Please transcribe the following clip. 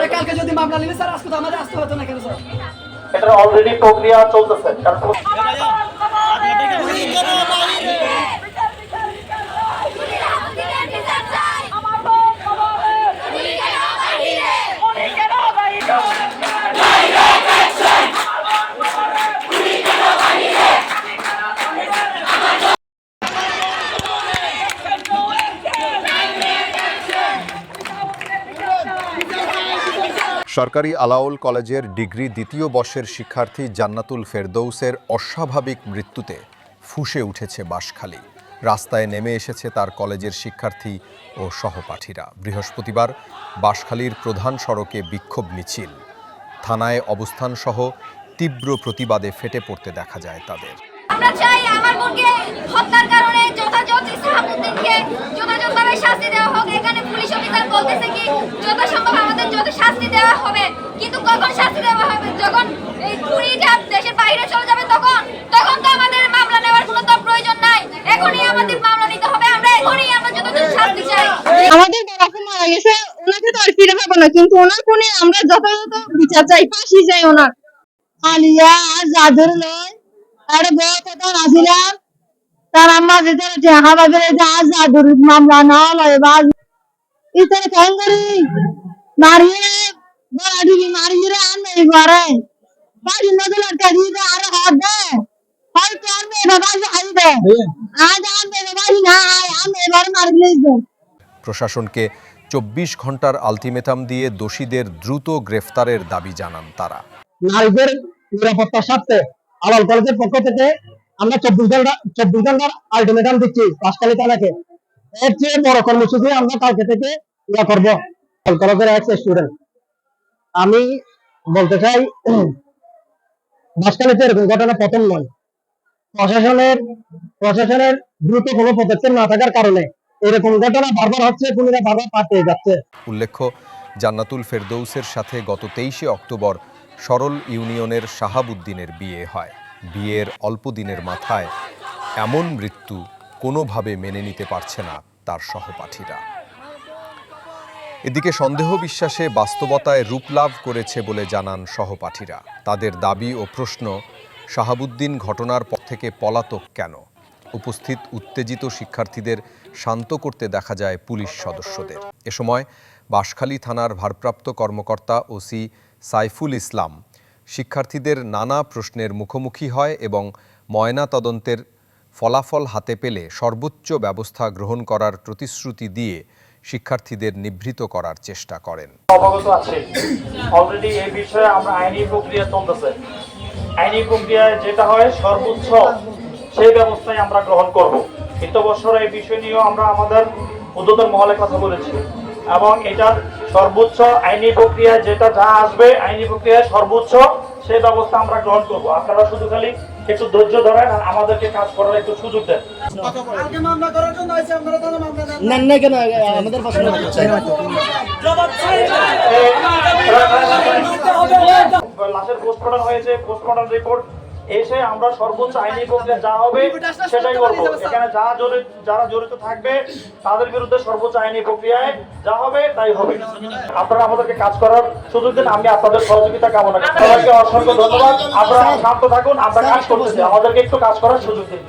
যে কালকে যদি মামলা নিলে স্যার আজকে তো আমাদের আসতে হতো না কেন স্যার? এটা অলরেডি প্রক্রিয়া চলতেছে। কারণ সরকারি আলাউল কলেজের ডিগ্রি দ্বিতীয় বর্ষের শিক্ষার্থী জান্নাতুল ফেরদৌসের অস্বাভাবিক মৃত্যুতে ফুঁসে উঠেছে বাঁশখালী। রাস্তায় নেমে এসেছে তার কলেজের শিক্ষার্থী ও সহপাঠীরা। বৃহস্পতিবার বাঁশখালীর প্রধান সড়কে বিক্ষোভ মিছিল। থানায় অবস্থানসহ তীব্র প্রতিবাদে ফেটে পড়তে দেখা যায় তাদের। আমরা চাই আমার হত্যার কারণে যথাযথ যথাযথভাবে শাস্তি দেওয়া হোক। এখানে পুলিশ অফিসার বলতেছে কি যথাসম্ভব আমাদের যত শাস্তি দেওয়া হবে কিন্তু কখন শাস্তি দেওয়া হবে যখন এই খুনিটা দেশের বাইরে চলে যাবে তখন তখন তো আমাদের মামলা নেওয়ার কোনো তো প্রয়োজন নাই এখনই আমাদের মামলা নিতে হবে আমরা এখনই আমরা যথাযথ শাস্তি চাই আমাদের বাবাকে মারা ওনাকে তো আর ফিরে পাবো না কিন্তু ওনার খুনে আমরা যথাযথ বিচার চাই ফাঁসি চাই ওনার। আলিয়া আর আর বউ কথা আসিলাম তার আম্মা যেতে পাবে আজ মামলা না লয় বা ইতারে ফোন করি মারিয়ে বড় মারিয়ে রে আর নেই ঘরে। বাড়ি নদল আর কাজি দে আর হাত দে। হয়তো আর মেয়ে বাবা আই দে। আজ আর মেয়ে বাবা না আয় আমি এবার মারলে প্রশাসনকে চব্বিশ ঘণ্টার আলটিমেটাম দিয়ে দোষীদের দ্রুত গ্রেফতারের দাবি জানান তারা। নারীদের নিরাপত্তার স্বার্থে আলাল কলেজের পক্ষ থেকে আমরা চব্বিশ ঘণ্টা চব্বিশ ঘণ্টার আলটিমেটাম দিচ্ছি পাঁচকালী থানাকে এর চেয়ে বড় কর্মসূচি আমরা কালকে থেকে ইয়া করব কলেজের এক স্টুডেন্ট আমি বলতে চাই বাসকালীতে এরকম ঘটনা প্রথম নয়। প্রশাসনের প্রশাসনের দ্রুত কোনো পদক্ষেপ না থাকার কারণে এরকম ঘটনা বারবার হচ্ছে খুনিরা বারবার পাঠিয়ে যাচ্ছে। উল্লেখ্য, জান্নাতুল ফেরদৌসের সাথে গত তেইশে অক্টোবর সরল ইউনিয়নের শাহাবুদ্দিনের বিয়ে হয়। বিয়ের অল্প দিনের মাথায় এমন মৃত্যু কোনোভাবে মেনে নিতে পারছে না তার সহপাঠীরা। এদিকে সন্দেহ বিশ্বাসে বাস্তবতায় রূপ লাভ করেছে বলে জানান সহপাঠীরা। তাদের দাবি ও প্রশ্ন, শাহাবুদ্দিন ঘটনার পর থেকে পলাতক কেন? উপস্থিত উত্তেজিত শিক্ষার্থীদের শান্ত করতে দেখা যায় পুলিশ সদস্যদের। এ সময় বাঁশখালী থানার ভারপ্রাপ্ত কর্মকর্তা ওসি সাইফুল ইসলাম শিক্ষার্থীদের নানা প্রশ্নের মুখোমুখি হয় এবং ময়না তদন্তের ফলাফল হাতে পেলে সর্বোচ্চ ব্যবস্থা গ্রহণ করার প্রতিশ্রুতি দিয়ে শিক্ষার্থীদের নিভৃত করার চেষ্টা করেন। অবগত আছে। অলরেডি এই বিষয়ে আমরা আইনি প্রক্রিয়া চলতেছে। আইনি প্রক্রিয়ায় যেটা হয় সর্বোচ্চ সেই ব্যবস্থাই আমরা গ্রহণ করব কিন্তু বছর এই বিষয় নিয়েও আমরা আমাদের উদ্যোতন মহলে কথা বলেছি এবং এটার সর্বোচ্চ আইনি প্রক্রিয়া যেটা যা আসবে আইনি প্রক্রিয়ায় সর্বোচ্চ সেই ব্যবস্থা আমরা গ্রহণ করব আপনারা শুধু খালি একটু ধৈর্য ধরেন আর আমাদেরকে কাজ করার একটু সুযোগ দেন কালকে মামলা করার জন্য আইছে আপনারা তাহলে মামলা নেন না কেন আমাদের লাশের পোস্টমর্টম হয়েছে পোস্টমর্টম রিপোর্ট এসে আমরা সর্বোচ্চ আইনি প্রক্রিয়া যা হবে সেটাই করব এখানে যা জড়িত যারা জড়িত থাকবে তাদের বিরুদ্ধে সর্বোচ্চ আইনি প্রক্রিয়ায় যা হবে তাই হবে আপনারা আমাদেরকে কাজ করার সুযোগ দিন আমি আপনাদের সহযোগিতা কামনা করি সবাইকে অসংখ্য ধন্যবাদ আপনারা শান্ত থাকুন আমরা কাজ করতেছি আমাদেরকে একটু কাজ করার সুযোগ দিন